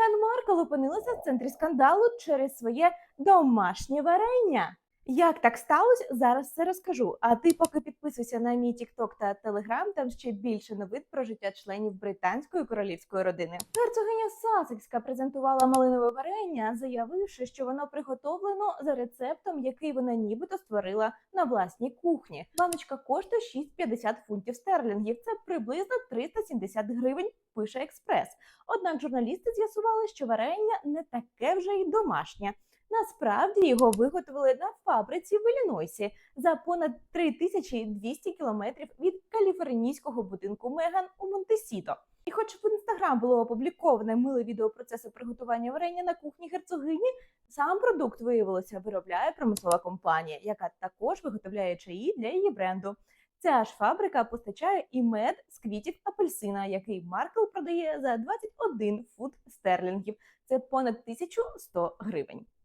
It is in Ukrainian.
Меган Маркл опинилася в центрі скандалу через своє домашнє варення. Як так сталося, зараз все розкажу. А ти поки підписуйся на мій TikTok та Telegram, там ще більше новин про життя членів британської королівської родини. Герцогиня Сасекська презентувала малинове варення, заявивши, що воно приготовлено за рецептом, який вона нібито створила на власній кухні. Баночка коштує 6,50 фунтів стерлінгів. Це приблизно 370 гривень. Пише експрес. Однак журналісти з'ясували, що варення не таке вже й домашнє. Насправді його виготовили на фабриці в Іллінойсі за понад 3200 кілометрів від каліфорнійського будинку Меган у Монтесіто. І хоч в інстаграм було опубліковане миле відео процесу приготування варення на кухні герцогині, сам продукт виявилося виробляє промислова компанія, яка також виготовляє чаї для її бренду. Ця ж фабрика постачає і мед з квітів апельсина, який Маркл продає за 21 фунт стерлінгів. Це понад 1100 гривень.